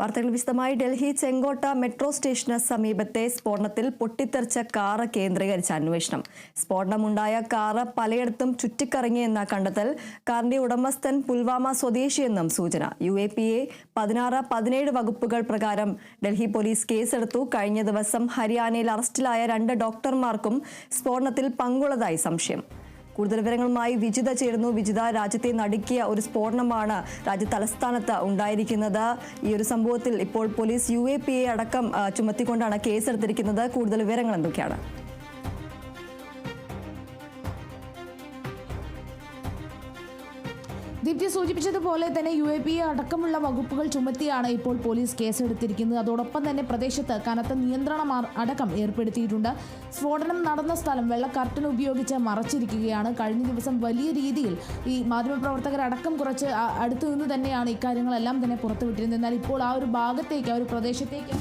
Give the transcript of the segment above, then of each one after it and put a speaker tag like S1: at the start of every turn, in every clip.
S1: വാർത്തകൾ വിശദമായി. ഡൽഹി ചെങ്കോട്ട മെട്രോ സ്റ്റേഷന് സമീപത്തെ സ്ഫോടനത്തിൽ പൊട്ടിത്തെറിച്ച കാറ് കേന്ദ്രീകരിച്ച അന്വേഷണം. സ്ഫോടനമുണ്ടായ കാറ് പലയിടത്തും ചുറ്റിക്കറങ്ങിയെന്ന കണ്ടെത്തൽ കാറിന്റെ ഉടമസ്ഥൻ പുൽവാമ സ്വദേശിയെന്നും സൂചന. യു എ പി എ പതിനാറ് പതിനേഴ് വകുപ്പുകൾ പ്രകാരം ഡൽഹി പോലീസ് കേസെടുത്തു. കഴിഞ്ഞ ദിവസം ഹരിയാനയിൽ അറസ്റ്റിലായ രണ്ട് ഡോക്ടർമാർക്കും സ്ഫോടനത്തിൽ പങ്കുള്ളതായി സംശയം. കൂടുതൽ വിവരങ്ങളുമായി വിജിത ചേരുന്നു. വിജിത രാജ്യത്തെ നടുക്കിയ ഒരു സ്ഫോടനമാണ് രാജ്യ തലസ്ഥാനത്ത് ഉണ്ടായിരിക്കുന്നത്. ഈ ഒരു സംഭവത്തിൽ ഇപ്പോൾ police U A P A അടക്കം ചുമത്തിക്കൊണ്ടാണ് കേസെടുത്തിരിക്കുന്നത്. കൂടുതൽ വിവരങ്ങൾ എന്തൊക്കെയാണ്?
S2: ദീപ്തി സൂചിപ്പിച്ചതുപോലെ തന്നെ യു എ പി അടക്കമുള്ള വകുപ്പുകൾ ചുമത്തിയാണ് ഇപ്പോൾ പോലീസ് കേസെടുത്തിരിക്കുന്നത്. അതോടൊപ്പം തന്നെ പ്രദേശത്ത് കനത്ത നിയന്ത്രണം അടക്കം ഏർപ്പെടുത്തിയിട്ടുണ്ട്. സ്ഫോടനം നടന്ന സ്ഥലം വെള്ള കർട്ടൻ ഉപയോഗിച്ച് മറച്ചിരിക്കുകയാണ്. കഴിഞ്ഞ ദിവസം വലിയ രീതിയിൽ ഈ മാധ്യമപ്രവർത്തകരടക്കം കുറച്ച് അടുത്തു നിന്ന് തന്നെയാണ് ഇക്കാര്യങ്ങളെല്ലാം തന്നെ പുറത്തുവിട്ടിരുന്നത്. എന്നാൽ ഇപ്പോൾ ആ ഒരു ഭാഗത്തേക്ക് ആ ഒരു പ്രദേശത്തേക്ക്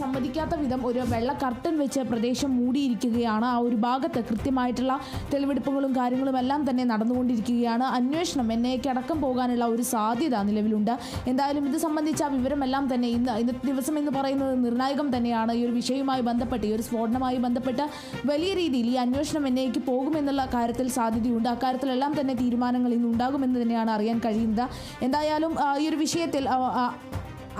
S2: സമ്മതിക്കാത്ത വിധം ഒരു വെള്ള കർട്ടൻ വെച്ച് പ്രദേശം മൂടിയിരിക്കുകയാണ്. ആ ഒരു ഭാഗത്ത് കൃത്യമായിട്ടുള്ള തെളിവെടുപ്പുകളും കാര്യങ്ങളും എല്ലാം തന്നെ നടന്നുകൊണ്ടിരിക്കുകയാണ്. അന്വേഷണം എന്നേക്ക് അടക്കം പോകാനുള്ള ഒരു സാധ്യത നിലവിലുണ്ട്. എന്തായാലും ഇത് സംബന്ധിച്ച വിവരമെല്ലാം തന്നെ ഇന്ന് ഇന്നത്തെ ദിവസം എന്ന് പറയുന്നത് നിർണായകം തന്നെയാണ്. ഈ ഒരു വിഷയവുമായി ബന്ധപ്പെട്ട് ഈ ഒരു സ്ഫോടനവുമായി ബന്ധപ്പെട്ട് വലിയ രീതിയിൽ ഈ അന്വേഷണം എന്നേക്ക് പോകുമെന്നുള്ള കാര്യത്തിൽ സാധ്യതയുണ്ട്. അക്കാര്യത്തിലെല്ലാം തന്നെ തീരുമാനങ്ങൾ ഇന്ന് ഉണ്ടാകുമെന്ന് തന്നെയാണ് അറിയാൻ കഴിയുന്നത്. എന്തായാലും ഈ ഒരു വിഷയത്തിൽ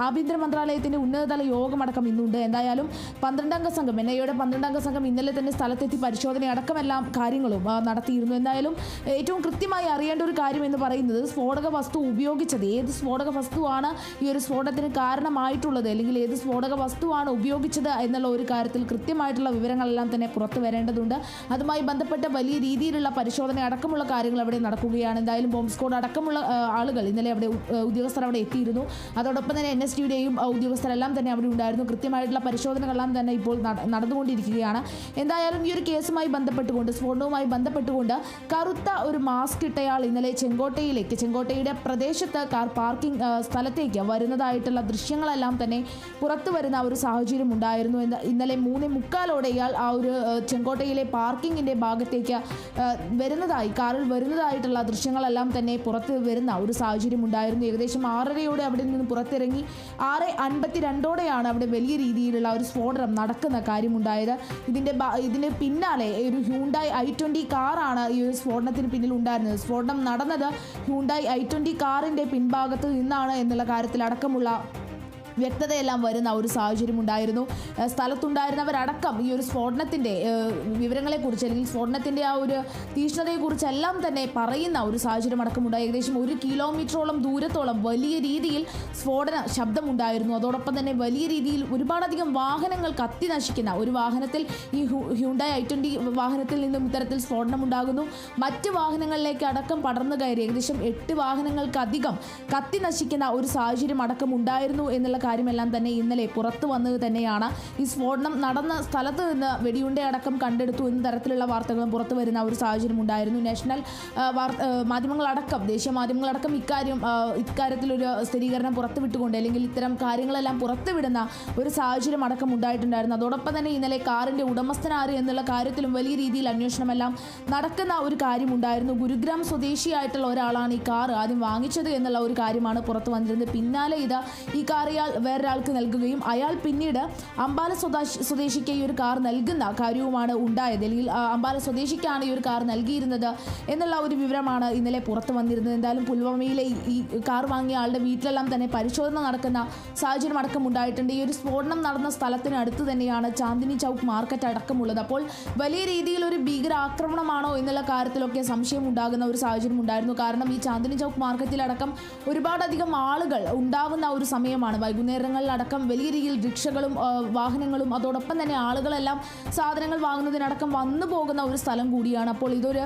S2: ആഭ്യന്തര മന്ത്രാലയത്തിന്റെ ഉന്നതതല യോഗമടക്കം ഇന്നുണ്ട്. എന്തായാലും പന്ത്രണ്ടംഗ സംഘം എൻ ഐയുടെ പന്ത്രണ്ടംഗ സംഘം ഇന്നലെ തന്നെ സ്ഥലത്തെത്തി പരിശോധന അടക്കമെല്ലാം കാര്യങ്ങളും നടത്തിയിരുന്നു. എന്തായാലും ഏറ്റവും കൃത്യമായി അറിയേണ്ട ഒരു കാര്യം എന്ന് പറയുന്നത് സ്ഫോടക വസ്തു ഉപയോഗിച്ചത് ഏത് സ്ഫോടക വസ്തുവാണ് ഈ ഒരു സ്ഫോടനത്തിന് കാരണമായിട്ടുള്ളത് അല്ലെങ്കിൽ ഏത് സ്ഫോടക വസ്തുവാണ് ഉപയോഗിച്ചത് എന്നുള്ള ഒരു കാര്യത്തിൽ കൃത്യമായിട്ടുള്ള വിവരങ്ങളെല്ലാം തന്നെ പുറത്തു വരേണ്ടതുണ്ട്. അതുമായി ബന്ധപ്പെട്ട വലിയ രീതിയിലുള്ള പരിശോധന അടക്കമുള്ള കാര്യങ്ങൾ അവിടെ നടക്കുകയാണ്. എന്തായാലും ബോംബ് സ്ക്വാഡ് അടക്കമുള്ള ആളുകൾ ഇന്നലെ അവിടെ ഉദ്യോഗസ്ഥർ അവിടെ എത്തിയിരുന്നു. അതോടൊപ്പം തന്നെ എൻ എസ് ടിയുടെയും ഉദ്യോഗസ്ഥരെല്ലാം തന്നെ അവിടെ ഉണ്ടായിരുന്നു. കൃത്യമായിട്ടുള്ള പരിശോധനകളെല്ലാം തന്നെ ഇപ്പോൾ നട- നടന്നുകൊണ്ടിരിക്കുകയാണ്. എന്തായാലും ഈ ഒരു കേസുമായി ബന്ധപ്പെട്ടുകൊണ്ട് സ്ഫോടനവുമായി ബന്ധപ്പെട്ടുകൊണ്ട് കറുത്ത ഒരു മാസ്ക് ഇട്ടയാൾ ഇന്നലെ ചെങ്കോട്ടയിലേക്ക് ചെങ്കോട്ടയുടെ പ്രദേശത്ത് കാർ പാർക്കിംഗ് സ്ഥലത്തേക്ക് വരുന്നതായിട്ടുള്ള ദൃശ്യങ്ങളെല്ലാം തന്നെ പുറത്തു വരുന്ന ഒരു സാഹചര്യം ഉണ്ടായിരുന്നു. എന്ന് ഇന്നലെ മൂന്നേ മുക്കാലോടെ ഇയാൾ ആ ഒരു ചെങ്കോട്ടയിലെ പാർക്കിങ്ങിന്റെ ഭാഗത്തേക്ക് വരുന്നതായി കാറിൽ വരുന്നതായിട്ടുള്ള ദൃശ്യങ്ങളെല്ലാം തന്നെ പുറത്ത് വരുന്ന ഒരു സാഹചര്യം ഉണ്ടായിരുന്നു. ഏകദേശം ആറരയോടെ അവിടെ നിന്ന് പുറത്തിറങ്ങി ആറ് അൻപത്തി രണ്ടോടെയാണ് അവിടെ വലിയ രീതിയിലുള്ള ഒരു സ്ഫോടനം നടക്കുന്ന കാര്യമുണ്ടായത്. ഇതിന്റെ ഇതിന് പിന്നാലെ ഒരു ഹ്യൂണ്ടായി ഐ ട്വന്റി കാറാണ് ഈ ഒരു സ്ഫോടനത്തിന് പിന്നിൽ ഉണ്ടായിരുന്നത്. സ്ഫോടനം നടന്നത് ഹ്യൂണ്ടായി ഐ ട്വന്റി കാറിന്റെ പിൻഭാഗത്ത് നിന്നാണ് എന്നുള്ള കാര്യത്തിൽ അടക്കമുള്ള വ്യക്തതയെല്ലാം വരുന്ന ഒരു സാഹചര്യം ഉണ്ടായിരുന്നു. സ്ഥലത്തുണ്ടായിരുന്നവരടക്കം ഈ ഒരു സ്ഫോടനത്തിന്റെ വിവരങ്ങളെക്കുറിച്ച് അല്ലെങ്കിൽ സ്ഫോടനത്തിന്റെ ആ ഒരു തീഷ്ണതയെക്കുറിച്ച് എല്ലാം തന്നെ പറയുന്ന ഒരു സാഹചര്യം അടക്കമുണ്ടായി ഏകദേശം ഒരു കിലോമീറ്ററോളം ദൂരത്തോളം വലിയ രീതിയിൽ സ്ഫോടന ശബ്ദമുണ്ടായിരുന്നു. അതോടൊപ്പം തന്നെ വലിയ രീതിയിൽ ഒരുപാടധികം വാഹനങ്ങൾ കത്തി നശിക്കുന്ന ഒരു വാഹനത്തിൽ ഈ ഹ്യൂ- ഹ്യൂണ്ടായി ഐ ട്വന്റി വാഹനത്തിൽ നിന്നും ഇത്തരത്തിൽ സ്ഫോടനം ഉണ്ടാകുന്നു മറ്റ് വാഹനങ്ങളിലേക്ക് അടക്കം പടർന്നു കയറി ഏകദേശം എട്ട് വാഹനങ്ങൾക്കധികം കത്തി നശിക്കുന്ന ഒരു സാഹചര്യം അടക്കം ഉണ്ടായിരുന്നു എന്നുള്ള കാര്യമെല്ലാം തന്നെ ഇന്നലെ പുറത്തു വന്നത് തന്നെയാണ്. ഈ സ്ഫോടനം നടന്ന സ്ഥലത്ത് നിന്ന് വെടിയുണ്ട അടക്കം കണ്ടെടുത്തു എന്ന തരത്തിലുള്ള വാർത്തകളും പുറത്തു വരുന്ന ഒരു സാഹചര്യം ഉണ്ടായിരുന്നു. നാഷണൽ മാധ്യമങ്ങളടക്കം ദേശീയ മാധ്യമങ്ങളടക്കം ഇക്കാര്യം ഇക്കാര്യത്തിലൊരു സ്ഥിരീകരണം പുറത്തുവിട്ടുകൊണ്ട് അല്ലെങ്കിൽ ഇത്തരം കാര്യങ്ങളെല്ലാം പുറത്തുവിടുന്ന ഒരു സാഹചര്യം അടക്കം ഉണ്ടായിട്ടുണ്ടായിരുന്നു. അതോടൊപ്പം തന്നെ ഇന്നലെ കാറിന്റെ ഉടമസ്ഥനാറ് എന്നുള്ള കാര്യത്തിലും വലിയ രീതിയിൽ അന്വേഷണമെല്ലാം നടക്കുന്ന ഒരു കാര്യമുണ്ടായിരുന്നു. ഗുരുഗ്രാം സ്വദേശിയായിട്ടുള്ള ഒരാളാണ് ഈ കാർ ആദ്യം വാങ്ങിച്ചത് എന്നുള്ള ഒരു കാര്യമാണ് പുറത്തു വന്നിരുന്നത്. പിന്നാലെ ഇത് ഈ കാർ ഇയാൾ വേറൊരാൾക്ക് നൽകുകയും അയാൾ പിന്നീട് അമ്പാല സ്വദേശ സ്വദേശിക്ക് ഈ ഒരു കാർ നൽകുന്ന കാര്യവുമാണ് ഉണ്ടായത്. അല്ലെങ്കിൽ അമ്പാല സ്വദേശിക്കാണ് ഈ ഒരു കാർ നൽകിയിരുന്നത് എന്നുള്ള ഒരു വിവരമാണ് ഇന്നലെ പുറത്തു വന്നിരുന്നത്. എന്തായാലും പുൽവാമയിലെ ഈ- കാർ വാങ്ങിയ ആളുടെ വീട്ടിലെല്ലാം തന്നെ പരിശോധന നടക്കുന്ന സാഹചര്യം അടക്കം ഉണ്ടായിട്ടുണ്ട്. ഈ ഒരു സ്ഫോടനം നടന്ന സ്ഥലത്തിന് അടുത്ത് തന്നെയാണ് ചാന്ദിനി ചൗക്ക് മാർക്കറ്റ് അടക്കമുള്ളത്. അപ്പോൾ വലിയ രീതിയിൽ ഒരു ഭീകര ആക്രമണമാണോ എന്നുള്ള കാര്യത്തിലൊക്കെ സംശയം ഉണ്ടാകുന്ന ഒരു സാഹചര്യം ഉണ്ടായിരുന്നു. കാരണം ഈ ചാന്ദിനി ചൗക്ക് മാർക്കറ്റിലടക്കം ഒരുപാടധികം ആളുകൾ ഉണ്ടാവുന്ന ഒരു സമയമാണ് വൈകുന്നേരങ്ങളിലടക്കം വലിയ രീതിയിൽ റിക്ഷകളും വാഹനങ്ങളും അതോടൊപ്പം തന്നെ ആളുകളെല്ലാം സാധനങ്ങൾ വാങ്ങുന്നതിനടക്കം വന്നു പോകുന്ന ഒരു സ്ഥലം കൂടിയാണ്. അപ്പോൾ ഇതൊരു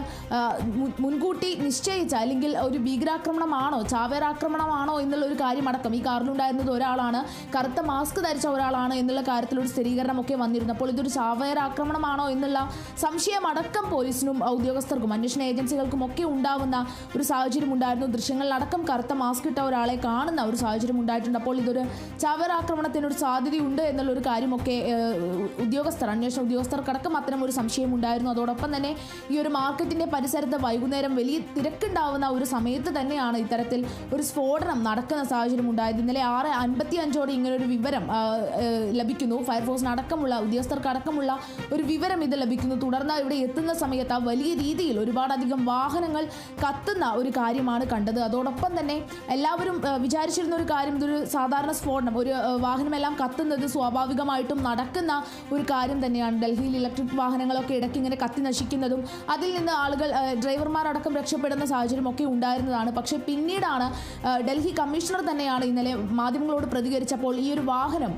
S2: മുൻകൂട്ടി നിശ്ചയിച്ച അല്ലെങ്കിൽ ഒരു ഭീകരാക്രമണമാണോ ചാവേറാക്രമണമാണോ എന്നുള്ള ഒരു കാര്യമടക്കം ഈ കാറിലുണ്ടായിരുന്നത് ഒരാളാണ്. കറുത്ത മാസ്ക് ധരിച്ച ഒരാളാണ് എന്നുള്ള കാര്യത്തിലൊരു സ്ഥിരീകരണമൊക്കെ വന്നിരുന്നു. അപ്പോൾ ഇതൊരു ചാവേറാക്രമണമാണോ എന്നുള്ള സംശയമടക്കം പോലീസിനും ഉദ്യോഗസ്ഥർക്കും അന്വേഷണ ഏജൻസികൾക്കും ഒക്കെ ഉണ്ടാവുന്ന ഒരു സാഹചര്യം ഉണ്ടായിരുന്നു ദൃശ്യങ്ങളിലടക്കം കറുത്ത മാസ്ക് ഇട്ട ഒരാളെ കാണുന്ന ഒരു സാഹചര്യം ഉണ്ടായിട്ടുണ്ട് അപ്പോൾ ഇതൊരു ഒരു സാധ്യതയുണ്ട് എന്നുള്ള ഒരു കാര്യമൊക്കെ ഉദ്യോഗസ്ഥർ അന്വേഷണ ഉദ്യോഗസ്ഥർക്കടക്കം അത്തരം ഒരു സംശയം ഉണ്ടായിരുന്നു അതോടൊപ്പം തന്നെ ഈ ഒരു മാർക്കറ്റിന്റെ പരിസരത്ത് വൈകുന്നേരം വലിയ തിരക്കുണ്ടാവുന്ന ഒരു സമയത്ത് തന്നെയാണ് ഇത്തരത്തിൽ ഒരു സ്ഫോടനം നടക്കുന്ന സാഹചര്യം ഉണ്ടായത്. ഇന്നലെ ആറ് അൻപത്തി അഞ്ചോടെ ഇങ്ങനൊരു വിവരം ലഭിക്കുന്നു. ഫയർഫോഴ്സിന് അടക്കമുള്ള ഉദ്യോഗസ്ഥർക്കടക്കമുള്ള ഒരു വിവരം ഇത് ലഭിക്കുന്നു. തുടർന്ന് ഇവിടെ എത്തുന്ന സമയത്ത് വലിയ രീതിയിൽ ഒരുപാടധികം വാഹനങ്ങൾ കത്തുന്ന ഒരു കാര്യമാണ് കണ്ടത്. അതോടൊപ്പം തന്നെ എല്ലാവരും വിചാരിച്ചിരുന്ന ഒരു കാര്യം ഇതൊരു സാധാരണ സ്ഫോടനം ഒരു വാഹനമെല്ലാം കത്തുന്നത് സ്വാഭാവികമായിട്ടും നടക്കുന്ന ഒരു കാര്യം തന്നെയാണ്. ഡൽഹിയിൽ ഇലക്ട്രിക് വാഹനങ്ങളൊക്കെ ഇടയ്ക്ക് ഇങ്ങനെ കത്തി നശിക്കുന്നതും അതിൽ നിന്ന് ആളുകൾ ഡ്രൈവർമാരടക്കം രക്ഷപ്പെടുന്ന സാഹചര്യമൊക്കെ ഉണ്ടായിരുന്നതാണ്. പക്ഷേ പിന്നീടാണ് ഡൽഹി കമ്മീഷണർ തന്നെയാണ് ഇന്നലെ മാധ്യമങ്ങളോട് പ്രതികരിച്ചപ്പോൾ ഈ ഒരു വാഹനം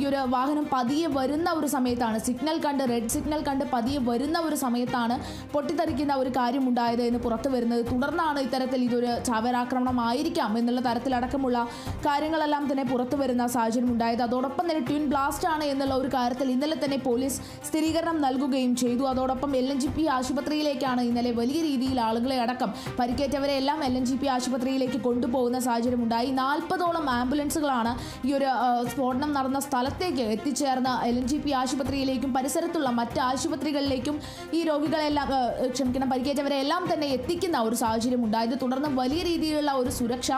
S2: ഈ ഒരു വാഹനം പതിയെ വരുന്ന ഒരു സമയത്താണ് സിഗ്നൽ കണ്ട് റെഡ് സിഗ്നൽ കണ്ട് പതിയെ വരുന്ന ഒരു സമയത്താണ് പൊട്ടിത്തെറിക്കുന്ന ഒരു കാര്യം ഉണ്ടായത് എന്ന് പുറത്തു വരുന്നത്. തുടർന്നാണ് ഇത്തരത്തിൽ ഇതൊരു ചാവരാക്രമണമായിരിക്കാം എന്നുള്ള തരത്തിലടക്കമുള്ള കാര്യങ്ങളെല്ലാം തന്നെ പുറത്തു വരുന്ന സാഹചര്യം ഉണ്ടായത്. അതോടൊപ്പം തന്നെ ട്വിൻ ബ്ലാസ്റ്റ് ആണ് എന്നുള്ള ഒരു കാര്യത്തിൽ ഇന്നലെ തന്നെ പോലീസ് സ്ഥിരീകരണം നൽകുകയും ചെയ്തു. അതോടൊപ്പം എൽ എൻ ജി പി ആശുപത്രിയിലേക്കാണ് ഇന്നലെ വലിയ രീതിയിൽ ആളുകളെ അടക്കം പരിക്കേറ്റവരെ എല്ലാം എൽ എൻ ജി പി ആശുപത്രിയിലേക്ക് കൊണ്ടുപോകുന്ന സാഹചര്യം ഉണ്ടായി. നാൽപ്പതോളം ആംബുലൻസുകളാണ് ഈ ഒരു സ്ഫോടനം നടന്ന സ്ഥലത്തേക്ക് എത്തിച്ചേർന്ന എൽ എൻ ജി പി ആശുപത്രിയിലേക്കും പരിസരത്തുള്ള മറ്റ് ആശുപത്രികളിലേക്കും ഈ രോഗികളെല്ലാം ക്ഷമിക്കണം പരിക്കേറ്റവരെ എല്ലാം തന്നെ എത്തിക്കുന്ന ഒരു സാഹചര്യം ഉണ്ടായത്. തുടർന്ന് വലിയ രീതിയിലുള്ള ഒരു സുരക്ഷ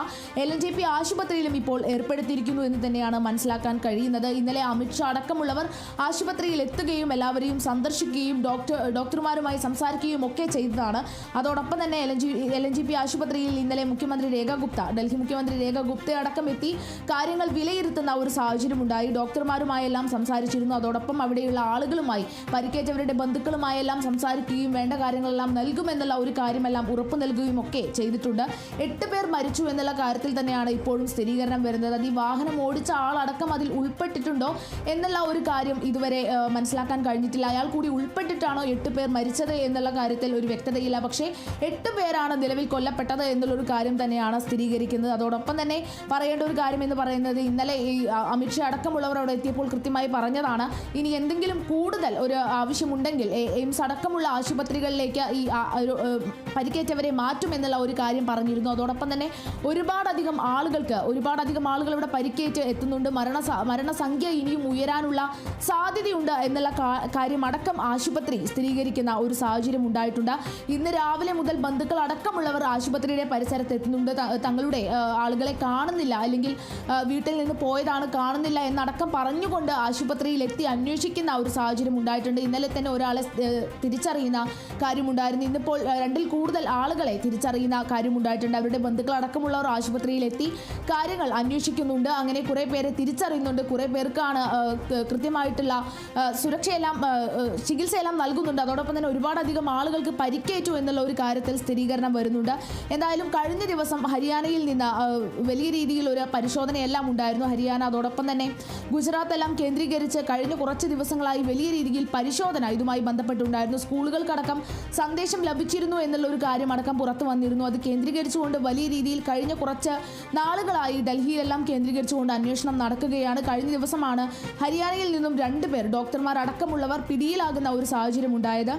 S2: എൽ എൻ ജി പി ആശുപത്രിയിലും ഇപ്പോൾ ഏർപ്പെടുത്തിയിരിക്കുന്നു എന്ന് തന്നെയാണ് മനസ്സിലാക്കാൻ കഴിയുന്നത്. ഇന്നലെ അമിത്ഷാ അടക്കമുള്ളവർ ആശുപത്രിയിൽ എത്തുകയും എല്ലാവരെയും സന്ദർശിക്കുകയും ഡോക്ടർ ഡോക്ടർമാരുമായി സംസാരിക്കുകയും ഒക്കെ ചെയ്തതാണ്. അതോടൊപ്പം തന്നെ എൽ എൻ ജി ആശുപത്രിയിൽ ഇന്നലെ മുഖ്യമന്ത്രി രേഖ ഗുപ്ത ഡൽഹി മുഖ്യമന്ത്രി രേഖ ഗുപ്ത അടക്കം എത്തി കാര്യങ്ങൾ വിലയിരുത്തുന്ന ഒരു സാഹചര്യം ഉണ്ടായി ഡോക്ടർമാരുമായെല്ലാം സംസാരിച്ചിരുന്നു. അതോടൊപ്പം അവിടെയുള്ള ആളുകളുമായി പരിക്കേറ്റവരുടെ ബന്ധുക്കളുമായെല്ലാം സംസാരിക്കുകയും വേണ്ട കാര്യങ്ങളെല്ലാം നൽകുമെന്നുള്ള ഒരു കാര്യമെല്ലാം ഉറപ്പു നൽകുകയും ഒക്കെ ചെയ്തിട്ടുണ്ട്. എട്ട് പേർ മരിച്ചു എന്നുള്ള കാര്യത്തിൽ തന്നെയാണ് ഇപ്പോഴും സ്ഥിരീകരണം വരുന്നത്. അത് ഈ വാഹനം ഓടിച്ച ആളടക്കം അതിൽ ഉൾപ്പെട്ടിട്ടുണ്ടോ എന്നുള്ള ഒരു കാര്യം ഇതുവരെ മനസ്സിലാക്കാൻ കഴിഞ്ഞിട്ടില്ല. അയാൾ കൂടി ഉൾപ്പെട്ടിട്ടാണോ എട്ട് പേർ മരിച്ചത് എന്നുള്ള കാര്യത്തിൽ ഒരു വ്യക്തതയില്ല. പക്ഷേ എട്ട് പേരാണ് നിലവിൽ കൊല്ലപ്പെട്ടത് എന്നുള്ളൊരു കാര്യം തന്നെയാണ് സ്ഥിരീകരിക്കുന്നത്. അതോടൊപ്പം തന്നെ പറയേണ്ട ഒരു കാര്യം എന്ന് പറയുന്നത് ഇന്നലെ ഈ അമിത്ഷാ അടക്കമുള്ളവർ അവിടെ എത്തിയപ്പോൾ കൃത്യമായി പറഞ്ഞതാണ് ഇനി എന്തെങ്കിലും കൂടുതൽ ഒരു ആവശ്യമുണ്ടെങ്കിൽ എയിംസ് അടക്കമുള്ള ആശുപത്രികളിലേക്ക് ഈ പരിക്കേറ്റവരെ മാറ്റും എന്നുള്ള ഒരു കാര്യം പറഞ്ഞിരുന്നു. അതോടൊപ്പം തന്നെ ഒരുപാടധികം ആളുകൾക്ക് ഒരുപാടധികം ആളുകൾ ഇവിടെ പരിക്കേറ്റ് എത്തുന്നുണ്ട്. മരണ മരണസംഖ്യ ഇനിയും ഉയരാനുള്ള സാധ്യതയുണ്ട് എന്നുള്ള കാ- കാര്യം അടക്കം ആശുപത്രി സ്ഥിരീകരിക്കുന്ന ഒരു സാഹചര്യം ഉണ്ടായിട്ടുണ്ട്. ഇന്ന് രാവിലെ മുതൽ ബന്ധുക്കൾ അടക്കമുള്ളവർ ആശുപത്രിയുടെ പരിസരത്ത് എത്തുന്നുണ്ട്. തങ്ങളുടെ ആളുകളെ കാണുന്നില്ല അല്ലെങ്കിൽ വീട്ടിൽ നിന്ന് പോയതാണ് കാണുന്നില്ല എന്നടക്കം പറഞ്ഞുകൊണ്ട് ആശുപത്രിയിൽ എത്തി അന്വേഷിക്കുന്ന ഒരു സാഹചര്യം ഉണ്ടായിട്ടുണ്ട്. ഇന്നലെ തന്നെ ഒരാളെ തിരിച്ചറിയുന്ന കാര്യമുണ്ടായിരുന്നു. ഇന്നിപ്പോൾ രണ്ടിൽ കൂടുതൽ ആളുകളെ തിരിച്ചറിയുന്ന കാര്യമുണ്ടായിട്ടുണ്ട്. അവരുടെ ബന്ധുക്കൾ അടക്കമുള്ളവർ ആശുപത്രിയിൽ എത്തി കാര്യങ്ങൾ അന്വേഷിക്കുന്നുണ്ട്. അങ്ങനെ കുറേ പേരെ തിരിച്ചറിയുന്നുണ്ട്. കുറേ പേർക്കാണ് കൃത്യമായിട്ടുള്ള സുരക്ഷയെല്ലാം ചികിത്സയെല്ലാം നൽകുന്നുണ്ട്. അതോടൊപ്പം തന്നെ ഒരുപാടധികം ആളുകൾക്ക് പരിക്കേറ്റു എന്നുള്ള ഒരു കാര്യത്തിൽ സ്ഥിരീകരണം വരുന്നുണ്ട്. എന്തായാലും കഴിഞ്ഞ ദിവസം ഹരിയാനയിൽ നിന്ന് വലിയ രീതിയിൽ ഒരു പരിശോധനയെല്ലാം ഉണ്ടായിരുന്നു. ഹരിയാന അതോടൊപ്പം തന്നെ ഗുജറാത്ത് എല്ലാം കേന്ദ്രീകരിച്ച് കഴിഞ്ഞ കുറച്ച് ദിവസങ്ങളായി വലിയ രീതിയിൽ പരിശോധന ഇതുമായി ബന്ധപ്പെട്ടുണ്ടായിരുന്നു. സ്കൂളുകൾക്കടക്കം സന്ദേശം ലഭിച്ചിരുന്നു എന്നുള്ള ഒരു കാര്യം അടക്കം പുറത്തു വന്നിരുന്നു. അത് കേന്ദ്രീകരിച്ചുകൊണ്ട് വലിയ രീതിയിൽ കഴിഞ്ഞ കുറച്ച് നാളുകളായി ഡൽഹിയിലെല്ലാം കേന്ദ്രീകരിച്ചുകൊണ്ട് അന്വേഷണം നടക്കുകയാണ്. കഴിഞ്ഞ ദിവസമാണ് ഹരിയാനയിൽ നിന്നും രണ്ടുപേർ ഡോക്ടർമാർ അടക്കമുള്ളവർ പിടിയിലാകുന്ന ഒരു സാഹചര്യം ഉണ്ടായത്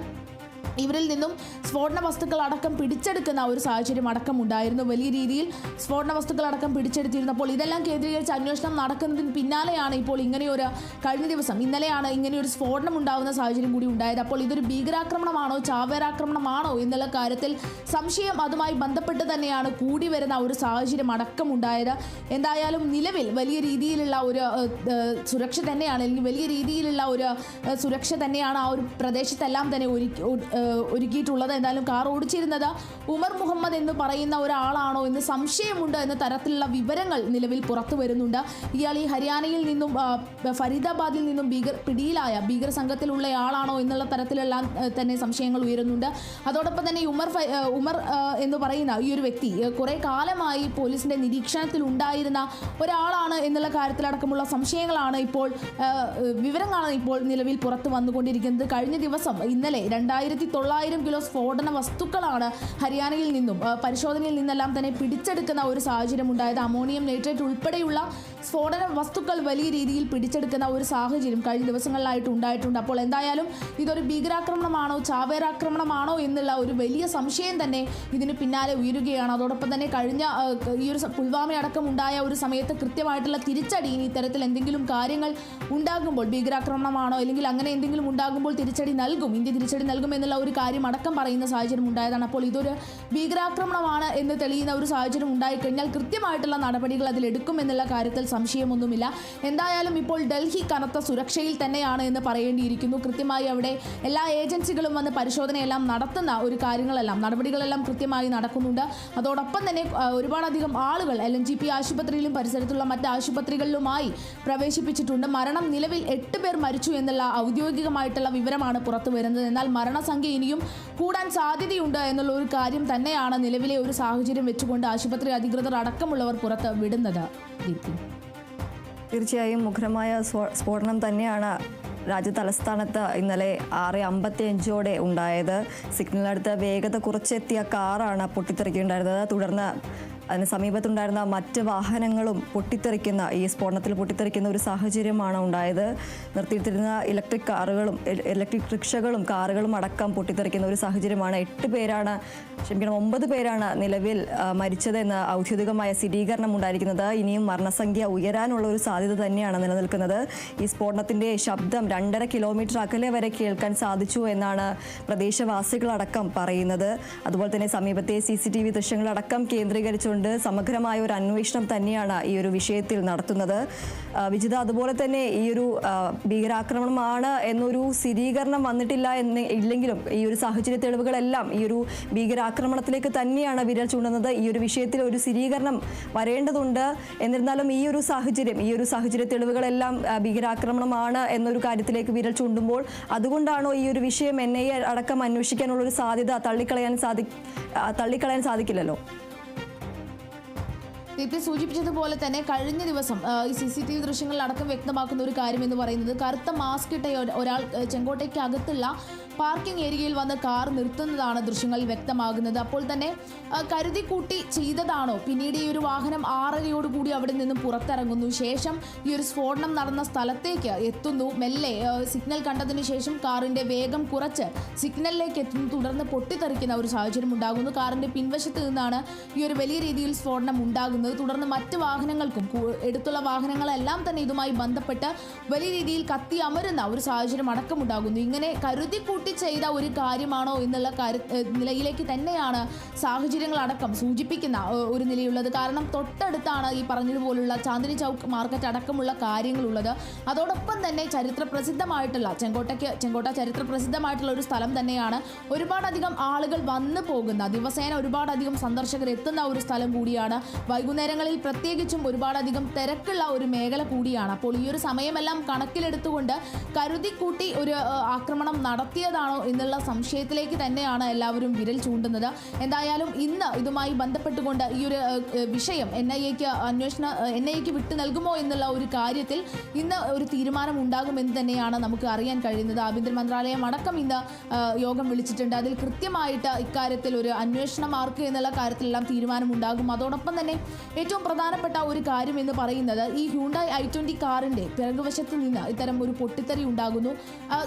S2: ഇവരിൽ നിന്നും സ്ഫോടന വസ്തുക്കൾ അടക്കം പിടിച്ചെടുക്കുന്ന ഒരു സാഹചര്യം അടക്കം ഉണ്ടായിരുന്നു വലിയ രീതിയിൽ സ്ഫോടന വസ്തുക്കൾ അടക്കം പിടിച്ചെടുത്തിരുന്നപ്പോൾ ഇതെല്ലാം കേന്ദ്രീകരിച്ച് അന്വേഷണം നടക്കുന്നതിന് പിന്നാലെയാണ് ഇപ്പോൾ ഇങ്ങനെയൊരു കഴിഞ്ഞ ദിവസം ഇന്നലെയാണ് ഇങ്ങനെയൊരു സ്ഫോടനം ഉണ്ടാകുന്ന സാഹചര്യം കൂടി ഉണ്ടായത്. അപ്പോൾ ഇതൊരു ഭീകരാക്രമണമാണോ ചാവേറാക്രമണമാണോ എന്നുള്ള കാര്യത്തിൽ സംശയം അതുമായി ബന്ധപ്പെട്ട് തന്നെയാണ് കൂടി വരുന്ന ഒരു സാഹചര്യം അടക്കം ഉണ്ടായത് എന്തായാലും നിലവിൽ വലിയ രീതിയിലുള്ള ഒരു സുരക്ഷ തന്നെയാണ് അല്ലെങ്കിൽ വലിയ രീതിയിലുള്ള ഒരു സുരക്ഷ തന്നെയാണ് ആ ഒരു പ്രദേശത്തെല്ലാം തന്നെ ഒരുക്കി ഒ- ഏഹ്, ഒരുക്കിയിട്ടുള്ളത്. എന്തായാലും കാർ ഓടിച്ചിരുന്നത് ഉമർ മുഹമ്മദ് എന്ന് പറയുന്ന ഒരാളാണോ എന്ന് സംശയമുണ്ട് എന്ന തരത്തിലുള്ള വിവരങ്ങൾ നിലവിൽ പുറത്തു വരുന്നുണ്ട്. ഇയാൾ ഈ ഹരിയാനയിൽ നിന്നും ഫരീദാബാദിൽ നിന്നും ഭീകർ പിടിയിലായ ഭീകര സംഘത്തിലുള്ളയാളാണോ എന്നുള്ള തരത്തിലെല്ലാം തന്നെ സംശയങ്ങൾ ഉയരുന്നുണ്ട്. അതോടൊപ്പം തന്നെ ഉമർ ഉമർ എന്ന് പറയുന്ന ഈ ഒരു വ്യക്തി കുറേ കാലമായി പോലീസിന്റെ നിരീക്ഷണത്തിൽ ഉണ്ടായിരുന്ന ഒരാളാണ് എന്നുള്ള കാര്യത്തിലടക്കമുള്ള സംശയങ്ങളാണ് ഇപ്പോൾ വിവരങ്ങളാണ് ഇപ്പോൾ നിലവിൽ പുറത്തു വന്നുകൊണ്ടിരിക്കുന്നത്. കഴിഞ്ഞ ദിവസം ഇന്നലെ രണ്ടായിരത്തി തൊള്ളായിരം കിലോ സ്ഫോടന വസ്തുക്കളാണ് ഹരിയാനയിൽ നിന്നും പരിശോധനയിൽ നിന്നെല്ലാം തന്നെ പിടിച്ചെടുക്കുന്ന ഒരു സാഹചര്യം ഉണ്ടായത്. അമോണിയം നൈട്രേറ്റ് ഉൾപ്പെടെയുള്ള സ്ഫോടന വസ്തുക്കൾ വലിയ രീതിയിൽ പിടിച്ചെടുക്കുന്ന ഒരു സാഹചര്യം കഴിഞ്ഞ ദിവസങ്ങളിലായിട്ട് ഉണ്ടായിട്ടുണ്ട്. അപ്പോൾ എന്തായാലും ഇതൊരു ഭീകരാക്രമണമാണോ ചാവേറാക്രമണമാണോ എന്നുള്ള ഒരു വലിയ സംശയം തന്നെ ഇതിന് പിന്നാലെ ഉയരുകയാണ്. അതോടൊപ്പം തന്നെ കഴിഞ്ഞ ഈ ഒരു പുൽവാമ അടക്കം ഉണ്ടായ ഒരു സമയത്ത് കൃത്യമായിട്ടുള്ള തിരിച്ചടി ഇനി ഇത്തരത്തിൽ എന്തെങ്കിലും കാര്യങ്ങൾ ഉണ്ടാകുമ്പോൾ ഭീകരാക്രമണമാണോ അല്ലെങ്കിൽ അങ്ങനെ എന്തെങ്കിലും ഉണ്ടാകുമ്പോൾ തിരിച്ചടി നൽകും ഇന്ത്യ തിരിച്ചടി നൽകും എന്നുള്ള ഒരു കാര്യം അടക്കം പറയുന്ന സാഹചര്യം ഉണ്ടായതാണ്. അപ്പോൾ ഇതൊരു ഭീകരാക്രമണമാണ് എന്ന് തെളിയുന്ന ഒരു സാഹചര്യം ഉണ്ടായിക്കഴിഞ്ഞാൽ കൃത്യമായിട്ടുള്ള നടപടികൾ അതിൽ എടുക്കും എന്നുള്ള കാര്യത്തിൽ സംശയമൊന്നുമില്ല. എന്തായാലും ഇപ്പോൾ ഡൽഹി കനത്ത സുരക്ഷയിൽ തന്നെയാണ് എന്ന് പറയേണ്ടിയിരിക്കുന്നു. കൃത്യമായി അവിടെ എല്ലാ ഏജൻസികളും വന്ന് പരിശോധനയെല്ലാം നടത്തുന്ന ഒരു കാര്യങ്ങളെല്ലാം നടപടികളെല്ലാം കൃത്യമായി നടക്കുന്നുണ്ട്. അതോടൊപ്പം തന്നെ ഒരുപാടധികം ആളുകൾ എൽ എൻ ജി പി ആശുപത്രിയിലും പരിസരത്തുള്ള മറ്റ് ആശുപത്രികളിലുമായി പ്രവേശിപ്പിച്ചിട്ടുണ്ട്. മരണം നിലവിൽ എട്ട് പേർ മരിച്ചു എന്നുള്ള ഔദ്യോഗികമായിട്ടുള്ള വിവരമാണ് പുറത്തു വരുന്നത്. എന്നാൽ മരണസംഖ്യ ഇനിയും കൂടാൻ സാധ്യതയുണ്ട് എന്നുള്ള ഒരു കാര്യം തന്നെയാണ് നിലവിലെ ഒരു സാഹചര്യം വെച്ചുകൊണ്ട് ആശുപത്രി അധികൃതർ അടക്കമുള്ളവർ പുറത്ത് വിടുന്നത്.
S1: തീർച്ചയായും മുഖരമായ സ്ഫോടനം തന്നെയാണ് രാജ്യ തലസ്ഥാനത്ത് ഇന്നലെ ആറ് അമ്പത്തി അഞ്ചോടെ ഉണ്ടായത് സിഗ്നലിനടുത്ത് വേഗത കുറച്ചെത്തിയ കാറാണ് പൊട്ടിത്തെറിക്കുകയുണ്ടായിരുന്നത്. തുടർന്ന് അതിന് സമീപത്തുണ്ടായിരുന്ന മറ്റ് വാഹനങ്ങളും പൊട്ടിത്തെറിക്കുന്ന ഈ സ്ഫോടനത്തിൽ പൊട്ടിത്തെറിക്കുന്ന ഒരു സാഹചര്യമാണ് ഉണ്ടായത്. നിർത്തിയിട്ടിരുന്ന ഇലക്ട്രിക് കാറുകളും ഇലക്ട്രിക് റിക്ഷകളും കാറുകളും അടക്കം പൊട്ടിത്തെറിക്കുന്ന ഒരു സാഹചര്യമാണ് എട്ട് പേരാണ് ക്ഷമിക്കണം ഒമ്പത് പേരാണ് നിലവിൽ മരിച്ചതെന്ന് ഔദ്യോഗികമായ സ്ഥിരീകരണം ഉണ്ടായിരിക്കുന്നത്. ഇനിയും മരണസംഖ്യ ഉയരാനുള്ള ഒരു സാധ്യത തന്നെയാണ് നിലനിൽക്കുന്നത്. ഈ സ്ഫോടനത്തിന്റെ ശബ്ദം രണ്ടര കിലോമീറ്റർ അകലെ വരെ കേൾക്കാൻ സാധിച്ചു എന്നാണ് പ്രദേശവാസികളടക്കം പറയുന്നത്. അതുപോലെ തന്നെ സമീപത്തെ സി സി ടി വി ദൃശ്യങ്ങളടക്കം കേന്ദ്രീകരിച്ചുകൊണ്ട് സമഗ്രമായ ഒരു അന്വേഷണം തന്നെയാണ് ഈ ഒരു വിഷയത്തിൽ നടത്തുന്നത്. വിജിത അതുപോലെ തന്നെ ഈ ഒരു ഭീകരാക്രമണമാണ് എന്നൊരു സ്ഥിരീകരണം വന്നിട്ടില്ല എന്ന് ഇല്ലെങ്കിലും ഈ ഒരു സാഹചര്യ തെളിവുകളെല്ലാം ഈ ഒരു ഭീകരാക്രമണത്തിലേക്ക് തന്നെയാണ് വിരൽ ചൂണ്ടുന്നത്. ഈ ഒരു വിഷയത്തിൽ ഒരു സ്ഥിരീകരണം വരേണ്ടതുണ്ട്. എന്നിരുന്നാലും ഈ ഒരു സാഹചര്യം ഈ ഒരു സാഹചര്യ തെളിവുകളെല്ലാം ഭീകരാക്രമണമാണ് എന്നൊരു കാര്യത്തിലേക്ക് വിരൽ ചൂണ്ടുമ്പോൾ അതുകൊണ്ടാണോ ഈ ഒരു വിഷയം എൻ ഐ എ അടക്കം അന്വേഷിക്കാനുള്ള ഒരു സാധ്യത തള്ളിക്കളയാൻ സാധി തള്ളിക്കളയാൻ സാധിക്കില്ലല്ലോ?
S2: ദീപ്തി സൂചിപ്പിച്ചതുപോലെ തന്നെ കഴിഞ്ഞ ദിവസം ഈ സി സി ടി വി ദൃശ്യങ്ങളിലടക്കം വ്യക്തമാക്കുന്ന ഒരു കാര്യം എന്ന് പറയുന്നത് കറുത്ത മാസ്ക് ഇട്ട ഒരാൾ ചെങ്കോട്ടയ്ക്കകത്തുള്ള പാർക്കിംഗ് ഏരിയയിൽ വന്ന് കാർ നിർത്തുന്നതാണ് ദൃശ്യങ്ങളിൽ വ്യക്തമാകുന്നത്. അപ്പോൾ തന്നെ കരുതി കൂട്ടി ചെയ്തതാണോ? പിന്നീട് ഈ ഒരു വാഹനം ആറരയോടുകൂടി അവിടെ നിന്നും പുറത്തിറങ്ങുന്നു. ശേഷം ഈ ഒരു സ്ഫോടനം നടന്ന സ്ഥലത്തേക്ക് എത്തുന്നു. മെല്ലെ സിഗ്നൽ കണ്ടതിന് ശേഷം കാറിന്റെ വേഗം കുറച്ച് സിഗ്നലിലേക്ക് എത്തുന്നു. തുടർന്ന് പൊട്ടിത്തെറിക്കുന്ന ഒരു സാഹചര്യം ഉണ്ടാകുന്നു. കാറിന്റെ പിൻവശത്ത് നിന്നാണ് ഈ ഒരു വലിയ രീതിയിൽ സ്ഫോടനം ഉണ്ടാകുന്നത്. തുടർന്ന് മറ്റ് വാഹനങ്ങൾക്കും എടുത്തുള്ള വാഹനങ്ങളെല്ലാം തന്നെ ഇതുമായി ബന്ധപ്പെട്ട് വലിയ രീതിയിൽ കത്തി അമരുന്ന ഒരു സാഹചര്യം അടക്കമുണ്ടാകുന്നു. ഇങ്ങനെ കരുതി കൂട്ടി ചെയ്ത ഒരു കാര്യമാണോ എന്നുള്ള നിലയിലേക്ക് തന്നെയാണ് സാഹചര്യങ്ങൾ അടക്കം സൂചിപ്പിക്കുന്ന ഒരു നിലയുള്ളത്. കാരണം തൊട്ടടുത്താണ് ഈ പറഞ്ഞതുപോലുള്ള ചാന്ദിനി ചൗക്ക് മാർക്കറ്റ് അടക്കമുള്ള കാര്യങ്ങളുള്ളത്. അതോടൊപ്പം തന്നെ ചരിത്ര പ്രസിദ്ധമായിട്ടുള്ള ചെങ്കോട്ടയ്ക്ക് ചെങ്കോട്ട ചരിത്ര പ്രസിദ്ധമായിട്ടുള്ള ഒരു സ്ഥലം തന്നെയാണ് ഒരുപാടധികം ആളുകൾ വന്നു പോകുന്ന ദിവസേന ഒരുപാടധികം സന്ദർശകർ എത്തുന്ന ഒരു സ്ഥലം കൂടിയാണ്. വൈകുന്നേരങ്ങളിൽ പ്രത്യേകിച്ചും ഒരുപാടധികം തിരക്കുള്ള ഒരു മേഖല കൂടിയാണ്. അപ്പോൾ ഈ ഒരു സമയമെല്ലാം കണക്കിലെടുത്തുകൊണ്ട് കരുതിക്കൂട്ടി ഒരു ആക്രമണം നടത്തിയതാണോ എന്നുള്ള സംശയത്തിലേക്ക് തന്നെയാണ് എല്ലാവരും വിരൽ ചൂണ്ടുന്നത്. എന്തായാലും ഇന്ന് ഇതുമായി ബന്ധപ്പെട്ടുകൊണ്ട് ഈ ഒരു വിഷയം എൻ ഐ എക്ക് അന്വേഷണ എൻ ഐ എക്ക് വിട്ടു നൽകുമോ എന്നുള്ള ഒരു കാര്യത്തിൽ ഇന്ന് ഒരു തീരുമാനം ഉണ്ടാകുമെന്ന് തന്നെയാണ് നമുക്ക് അറിയാൻ കഴിയുന്നത്. ആഭ്യന്തര മന്ത്രാലയം അടക്കം ഇന്ന് യോഗം വിളിച്ചിട്ടുണ്ട്. അതിൽ കൃത്യമായിട്ട് ഇക്കാര്യത്തിൽ ഒരു അന്വേഷണം മാർക്ക് എന്നുള്ള കാര്യത്തിലെല്ലാം തീരുമാനം ഉണ്ടാകും. അതോടൊപ്പം തന്നെ ഏറ്റവും പ്രധാനപ്പെട്ട ഒരു കാര്യം എന്ന് പറയുന്നത് ഈ ഹ്യൂണ്ടായി ഐ ട്വന്റി കാറിന്റെ പിറകുവശത്ത് നിന്ന് ഇത്തരം ഒരു പൊട്ടിത്തെറി ഉണ്ടാകുന്നു.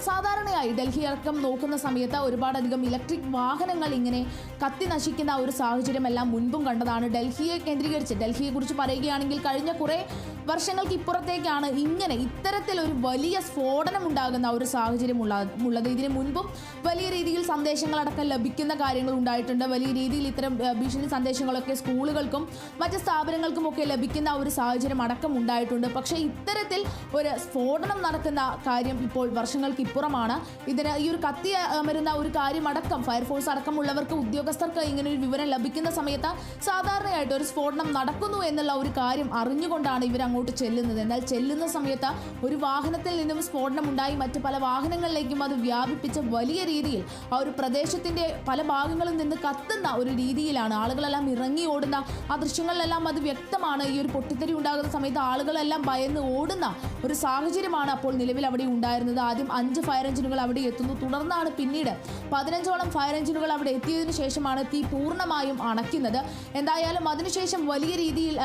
S2: സാധാരണയായി ഡൽഹി അടക്കം നോക്കുന്ന സമയത്ത് ഒരുപാടധികം ഇലക്ട്രിക് വാഹനങ്ങൾ ഇങ്ങനെ കത്തി നശിക്കുന്ന ഒരു സാഹചര്യം എല്ലാം മുൻപും കണ്ടതാണ്. ഡൽഹിയെ കേന്ദ്രീകരിച്ച് ഡൽഹിയെ കുറിച്ച് പറയുകയാണെങ്കിൽ കഴിഞ്ഞ കുറേ വർഷങ്ങൾക്ക് ഇപ്പുറത്തേക്കാണ് ഇങ്ങനെ ഇത്തരത്തിൽ ഒരു വലിയ സ്ഫോടനം ഉണ്ടാകുന്ന ഒരു സാഹചര്യം ഉള്ള ഉള്ളത്. ഇതിനു മുൻപും വലിയ രീതിയിൽ സന്ദേശങ്ങളടക്കം ലഭിക്കുന്ന കാര്യങ്ങൾ ഉണ്ടായിട്ടുണ്ട്. വലിയ രീതിയിൽ ഇത്തരം ഭീഷണി സന്ദേശങ്ങളൊക്കെ സ്കൂളുകൾക്കും മറ്റ് സ്ഥാപനങ്ങൾക്കും ഒക്കെ ലഭിക്കുന്ന ഒരു സാഹചര്യം അടക്കം ഉണ്ടായിട്ടുണ്ട്. പക്ഷേ ഇത്തരത്തിൽ ഒരു സ്ഫോടനം നടക്കുന്ന കാര്യം ഇപ്പോൾ വർഷങ്ങൾക്ക് ഇപ്പുറമാണ് ഇതിന് ഈ ഒരു കത്തി വരുന്ന ഒരു കാര്യം അടക്കം ഫയർഫോഴ്സ് അടക്കമുള്ളവർക്ക് ഉദ്യോഗസ്ഥർക്ക് ഇങ്ങനെ ഒരു വിവരം ലഭിക്കുന്ന സമയത്ത് സാധാരണയായിട്ട് ഒരു സ്ഫോടനം നടക്കുന്നു എന്നുള്ള ഒരു കാര്യം അറിഞ്ഞുകൊണ്ടാണ് ഇവർ അങ്ങോട്ട് ചെല്ലുന്നത്. എന്നാൽ ചെല്ലുന്ന സമയത്ത് ഒരു വാഹനത്തിൽ നിന്നും സ്ഫോടനം ഉണ്ടായി മറ്റ് പല വാഹനങ്ങളിലേക്കും അത് വ്യാപിപ്പിച്ച വലിയ രീതിയിൽ ആ ഒരു പ്രദേശത്തിന്റെ പല ഭാഗങ്ങളിൽ നിന്ന് കത്തുന്ന ഒരു രീതിയിലാണ് ആളുകളെല്ലാം ഇറങ്ങി ഓടുന്ന ആ ദൃശ്യങ്ങളിലെല്ലാം അത് വ്യക്തമാണ്. ഈ ഒരു പൊട്ടിത്തെറി ഉണ്ടാകുന്ന സമയത്ത് ആളുകളെല്ലാം ഭയന്ന് ഓടുന്ന ഒരു സാഹചര്യമാണ് അപ്പോൾ നിലവിൽ അവിടെ ഉണ്ടായിരുന്നത്. ആദ്യം അഞ്ച് ഫയർ എഞ്ചിനുകൾ അവിടെ എത്തുന്നു. തുടർന്നാണ് പിന്നീട് പതിനഞ്ചോളം ഫയർ എഞ്ചിനുകൾ അവിടെ എത്തിയതിനു ശേഷമാണ് തീ പൂർണമായും അണയ്ക്കുന്നത്. എന്തായാലും അതിനുശേഷം വലിയ രീതിയിൽ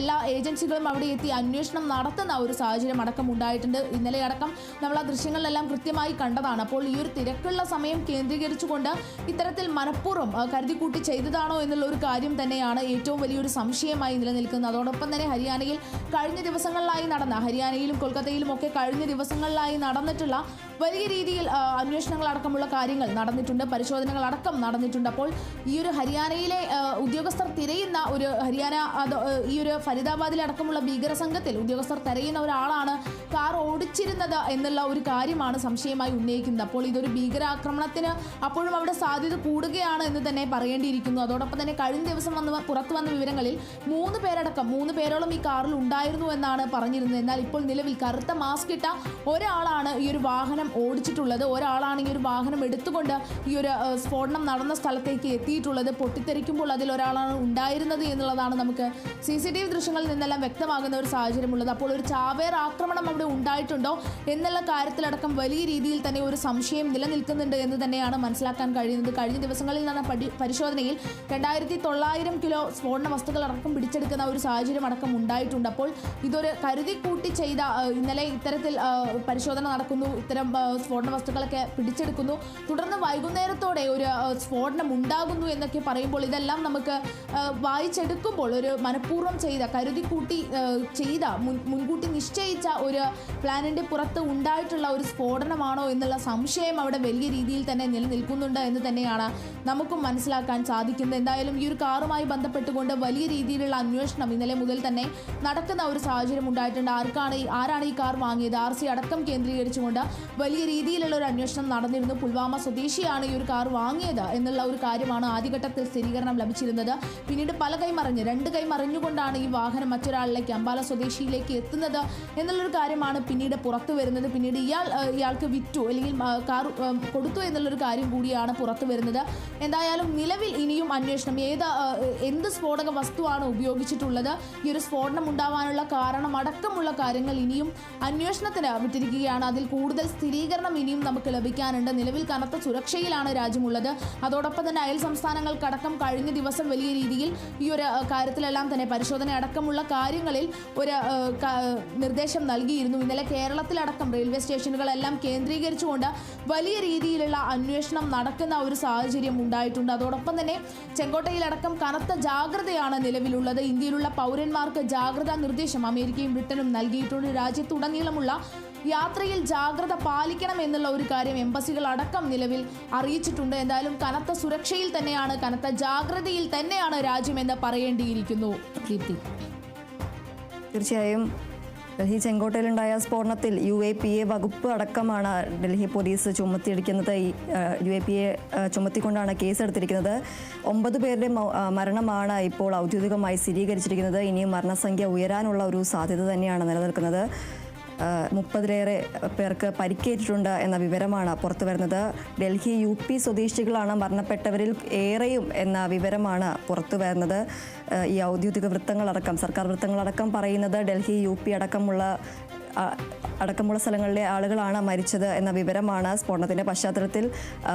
S2: എല്ലാ ഏജൻസികളും അവിടെ എത്തി. അന്വേഷണം നടത്തുന്ന ഒരു സാഹചര്യം അടക്കം ഉണ്ടായിട്ടുണ്ട്. ഇന്നലെ അടക്കം നമ്മൾ ആ ദൃശ്യങ്ങളിലെല്ലാം കൃത്യമായി കണ്ടതാണ്. അപ്പോൾ ഈ ഒരു തിരക്കുള്ള സമയം കേന്ദ്രീകരിച്ചുകൊണ്ട് ഇത്തരത്തിൽ മനഃപൂർവം കരുതിക്കൂട്ടി ചെയ്തതാണോ എന്നുള്ള ഒരു കാര്യം തന്നെയാണ് ഏറ്റവും വലിയൊരു സംശയമായി നിലനിൽക്കുന്നത്. അതോടൊപ്പം തന്നെ ഹരിയാനയിൽ കഴിഞ്ഞ ദിവസങ്ങളിലായി നടന്ന ഹരിയാനയിലും കൊൽക്കത്തയിലും ഒക്കെ കഴിഞ്ഞ ദിവസങ്ങളിലായി നടന്നിട്ടുള്ള വലിയ രീതിയിൽ അന്വേഷണങ്ങളടക്കമുള്ള കാര്യങ്ങൾ നടന്നിട്ടുണ്ട് പരിശോധനകളടക്കം നടന്നിട്ടുണ്ട്. അപ്പോൾ ഈ ഒരു ഹരിയാനയിലെ ഉദ്യോഗസ്ഥർ തിരയുന്ന ഒരു ഹരിയാന ഈ ഒരു ഫരീദാബാദിലടക്കമുള്ള ഭീകര സംഘത്തിൽ ഉദ്യോഗസ്ഥർ തിരയുന്ന ഒരാളാണ് കാർ ഓടിച്ചിരുന്നത് എന്നുള്ള ഒരു കാര്യമാണ് സംശയമായി ഉന്നയിക്കുന്നത്. അപ്പോൾ ഇതൊരു ഭീകരാക്രമണത്തിന് അപ്പോഴും അവിടെ സാധ്യത കൂടുകയാണ് എന്ന് തന്നെ പറയേണ്ടിയിരിക്കുന്നു. അതോടൊപ്പം തന്നെ കഴിഞ്ഞ ദിവസം വന്ന് പുറത്തു വന്ന വിവരങ്ങളിൽ മൂന്ന് പേരടക്കം മൂന്ന് പേരോളം ഈ കാറിൽ ഉണ്ടായിരുന്നു എന്നാണ് പറഞ്ഞിരുന്നത്. എന്നാൽ ഇപ്പോൾ നിലവിൽ കറുത്ത മാസ്ക് ഇട്ട ഒരാളാണ് ഈ ഒരു വാഹനം ഓടിച്ചിട്ടുള്ളത്. ഒരാളാണ് ഈ ഒരു വാഹനം എടുത്തുകൊണ്ട് ഈ ഒരു സ്ഫോടനം നടന്ന സ്ഥലത്തേക്ക് എത്തിയിട്ടുള്ളത്. പൊട്ടിത്തെറിക്കുമ്പോൾ അതിൽ ഒരാളാണ് ഉണ്ടായിരുന്നത് എന്നുള്ളതാണ് നമുക്ക് സി സി ടി വി ദൃശ്യങ്ങളിൽ നിന്നെല്ലാം വ്യക്തമാകുന്ന ഒരു സാഹചര്യമുള്ളത്. അപ്പോൾ ഒരു ചാവേർ ആക്രമണം അവിടെ ഉണ്ടായിട്ടുണ്ടോ എന്നുള്ള കാര്യത്തിലടക്കം വലിയ രീതിയിൽ തന്നെ ഒരു സംശയം നിലനിൽക്കുന്നുണ്ട് എന്ന് തന്നെയാണ് മനസ്സിലാക്കാൻ കഴിയുന്നത്. കഴിഞ്ഞ ദിവസങ്ങളിൽ നടന്ന പരിശോധനയിൽ രണ്ടായിരത്തി തൊള്ളായിരം കിലോ സ്ഫോടന വസ്തുക്കൾ അടക്കം പിടിച്ചെടുക്കുന്ന ഒരു സാഹചര്യം അടക്കം ഉണ്ടായിട്ടുണ്ട്. അപ്പോൾ ഇതൊരു കരുതി കൂട്ടി ചെയ്ത ഇന്നലെ ഇത്തരത്തിൽ പരിശോധന നടക്കുന്നു. ഇത്തരം സ്ഫോടന വസ്തുക്കളൊക്കെ പിടിച്ചെടുക്കുന്നു. തുടർന്ന് വൈകുന്നേരത്തോടെ ഒരു സ്ഫോടനം ഉണ്ടാകുന്നു എന്നൊക്കെ പറയുമ്പോൾ ഇതെല്ലാം നമുക്ക് വായിച്ചെടുക്കുമ്പോൾ ഒരു മനഃപൂർവം ചെയ്ത കരുതി കൂട്ടി ചെയ്ത മുൻ മുൻകൂട്ടി നിശ്ചയിച്ച ഒരു പ്ലാനിന്റെ പുറത്ത് ഉണ്ടായിട്ടുള്ള ഒരു സ്ഫോടനമാണോ എന്നുള്ള സംശയം അവിടെ വലിയ രീതിയിൽ തന്നെ നിലനിൽക്കുന്നുണ്ട് എന്ന് തന്നെയാണ് നമുക്കും മനസ്സിലാക്കാൻ സാധിക്കുന്നത്. എന്തായാലും ഈ ഒരു കാറുമായി ബന്ധപ്പെട്ടുകൊണ്ട് വലിയ രീതിയിലുള്ള അന്വേഷണം ഇന്നലെ മുതൽ തന്നെ നടക്കുന്ന ഒരു സാഹചര്യം ഉണ്ടായിട്ടുണ്ട്. ആർക്കാണ് ആരാണ് ഈ കാർ വാങ്ങിയത്? ആർ സി അടക്കം കേന്ദ്രീകരിച്ചുകൊണ്ട് വലിയ രീതിയിലുള്ള ഒരു അന്വേഷണം നടന്നിരുന്നു. പുൽവാമ സ്വദേശിയാണ് ഈ ഒരു കാർ വാങ്ങിയത് എന്നുള്ള ഒരു കാര്യമാണ് ആദ്യഘട്ടത്തിൽ സ്ഥിരീകരണം ലഭിച്ചിരുന്നത്. പിന്നീട് പല കൈമറിഞ്ഞ് രണ്ട് കൈമറിഞ്ഞുകൊണ്ടാണ് ഈ വാഹനം മറ്റൊരാളിലേക്ക് അമ്പാല സ്വദേശിയിലേക്ക് എത്തുന്നത് എന്നുള്ളൊരു കാര്യമാണ് പിന്നീട് പുറത്തു വരുന്നത്. പിന്നീട് ഇയാൾ ഇയാൾക്ക് വിറ്റു അല്ലെങ്കിൽ കാർ കൊടുത്തു എന്നുള്ളൊരു കാര്യം കൂടിയാണ് പുറത്തു വരുന്നത്. എന്തായാലും നിലവിൽ ഇനിയും അന്വേഷണം ഏത് എന്ത് സ്ഫോടക വസ്തുവാണ് ഉപയോഗിച്ചിട്ടുള്ളത്? ഈ ഒരു സ്ഫോടനം ഉണ്ടാവാനുള്ള കാരണം അടക്കമുള്ള കാര്യങ്ങൾ ഇനിയും അന്വേഷണത്തിന് വിട്ടിരിക്കുകയാണ്. അതിൽ കൂടുതൽ സ്ഥിരീകരണം ഇനിയും നമുക്ക് ലഭിക്കാനുണ്ട്. നിലവിൽ കനത്ത സുരക്ഷയിലാണ് രാജ്യമുള്ളത്. അതോടൊപ്പം തന്നെ അയൽ സംസ്ഥാനങ്ങൾക്കടക്കം കഴിഞ്ഞ ദിവസം വലിയ രീതിയിൽ ഈ ഒരു കാര്യത്തിലെല്ലാം തന്നെ പരിശോധന അടക്കമുള്ള കാര്യങ്ങളിൽ ഒരു നിർദ്ദേശം നൽകിയിരുന്നു. ഇന്നലെ കേരളത്തിലടക്കം റെയിൽവേ സ്റ്റേഷനുകളെല്ലാം കേന്ദ്രീകരിച്ചുകൊണ്ട് വലിയ രീതിയിലുള്ള അന്വേഷണം നടക്കുന്ന ഒരു സാഹചര്യം ഉണ്ടായിട്ടുണ്ട്. അതോടൊപ്പം തന്നെ ചെങ്കോട്ടയിലടക്കം കനത്ത ജാഗ്രതയാണ് നിലവിലുള്ളത്. ഇന്ത്യയിലുള്ള പൗരന്മാർക്ക് ജാഗ്രതാ നിർദ്ദേശം അമേരിക്കയും ബ്രിട്ടനും നൽകിയിട്ടുണ്ട്. രാജ്യത്തുടനീളമുള്ള യാത്രയിൽ ജാഗ്രത പാലിക്കണം എന്നുള്ള ഒരു കാര്യം എംബസികൾ അടക്കം നിലവിൽ അറിയിച്ചിട്ടുണ്ട്. എന്തായാലും കനത്ത സുരക്ഷയിൽ തന്നെയാണ് കനത്ത ജാഗ്രതയിൽ തന്നെയാണ് രാജ്യമെന്ന് പറയേണ്ടിയിരിക്കുന്നു. കീർത്തി.
S1: തീർച്ചയായും ഡൽഹി ചെങ്കോട്ടയിലുണ്ടായ സ്ഫോടനത്തിൽ യു എ പി എ വകുപ്പ് അടക്കമാണ് ഡൽഹി പോലീസ് ചുമത്തിയിരിക്കുന്നത്. ഈ യു എ പി എ ചുമത്തിക്കൊണ്ടാണ് കേസെടുത്തിരിക്കുന്നത്. ഒമ്പത് പേരുടെ മരണമാണ് ഇപ്പോൾ ഔദ്യോഗികമായി സ്ഥിരീകരിച്ചിരിക്കുന്നത്. ഇനിയും മരണസംഖ്യ ഉയരാനുള്ള ഒരു സാധ്യത തന്നെയാണ് നിലനിൽക്കുന്നത്. മുപ്പതിലേറെ പേർക്ക് പരിക്കേറ്റിട്ടുണ്ട് എന്ന വിവരമാണ് പുറത്തു വരുന്നത്. ഡൽഹി യു പി സ്വദേശികളാണ് മരണപ്പെട്ടവരിൽ ഏറെയും എന്ന വിവരമാണ് പുറത്തു വരുന്നത്. ഈ ഔദ്യോഗിക വൃത്തങ്ങളടക്കം സർക്കാർ വൃത്തങ്ങളടക്കം പറയുന്നത് ഡൽഹി യു പി അടക്കമുള്ള അടക്കമുള്ള സ്ഥലങ്ങളിലെ ആളുകളാണ് മരിച്ചത് എന്ന വിവരമാണ് സ്ഫോടനത്തിന്റെ പശ്ചാത്തലത്തിൽ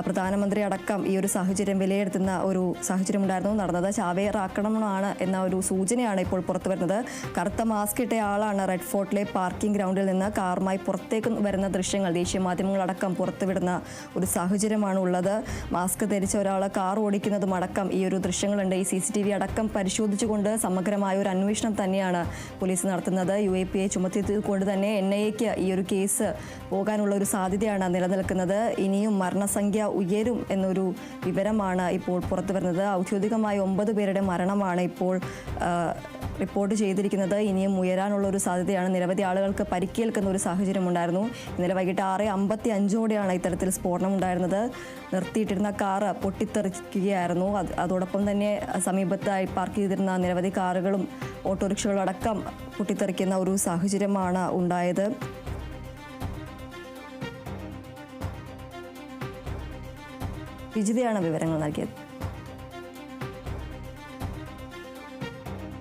S1: പ്രധാനമന്ത്രി അടക്കം ഈ ഒരു സാഹചര്യം വിലയിരുത്തുന്ന ഒരു സാഹചര്യം ഉണ്ടായിരുന്നു നടന്നത് ചാവേർ ആക്രമണമാണ് എന്ന ഒരു സൂചനയാണ് ഇപ്പോൾ പുറത്തു വരുന്നത്. കറുത്ത മാസ്ക് ഇട്ട ആളാണ് റെഡ് ഫോർട്ടിലെ പാർക്കിംഗ് ഗ്രൗണ്ടിൽ നിന്ന് കാറുമായി പുറത്തേക്ക് വരുന്ന ദൃശ്യങ്ങൾ ദേശീയ മാധ്യമങ്ങളടക്കം പുറത്തുവിടുന്ന ഒരു സാഹചര്യമാണ് ഉള്ളത്. മാസ്ക് ധരിച്ച ഒരാൾ കാർ ഓടിക്കുന്നതും അടക്കം ഈ ഒരു ദൃശ്യങ്ങളുണ്ട്. ഈ സി സി ടി വി അടക്കം പരിശോധിച്ചുകൊണ്ട് സമഗ്രമായ ഒരു അന്വേഷണം തന്നെയാണ് പോലീസ് നടത്തുന്നത്. യു എ പി എ ചുമത്തിയത് കൊണ്ട് തന്നെ എൻ ഐ എക്ക് ഈ ഒരു കേസ് പോകാനുള്ള ഒരു സാധ്യതയാണ് നിലനിൽക്കുന്നത്. ഇനിയും മരണസംഖ്യ ഉയരും എന്നൊരു വിവരമാണ് ഇപ്പോൾ പുറത്തു വരുന്നത് ഔദ്യോഗികമായി ഒമ്പത് പേരുടെ മരണമാണ് ഇപ്പോൾ റിപ്പോർട്ട് ചെയ്തിരിക്കുന്നത് ഇനിയും ഉയരാനുള്ള ഒരു സാധ്യതയാണ്. നിരവധി ആളുകൾക്ക് പരിക്കേൽക്കുന്ന ഒരു സാഹചര്യം ഉണ്ടായിരുന്നു. ഇന്നലെ വൈകിട്ട് ആറ് അമ്പത്തി അഞ്ചോടെയാണ് ഇത്തരത്തിൽ സ്ഫോടനം ഉണ്ടായിരുന്നത്. നിർത്തിയിട്ടിരുന്ന കാറ് പൊട്ടിത്തെറിക്കുകയായിരുന്നു. അത് അതോടൊപ്പം തന്നെ സമീപത്തായി പാർക്ക് ചെയ്തിരുന്ന നിരവധി കാറുകളും ഓട്ടോറിക്ഷകളും അടക്കം പൊട്ടിത്തെറിക്കുന്ന ഒരു സാഹചര്യമാണ് ഉണ്ടായത്. വിജിതയാണ് വിവരങ്ങൾ നൽകിയത്.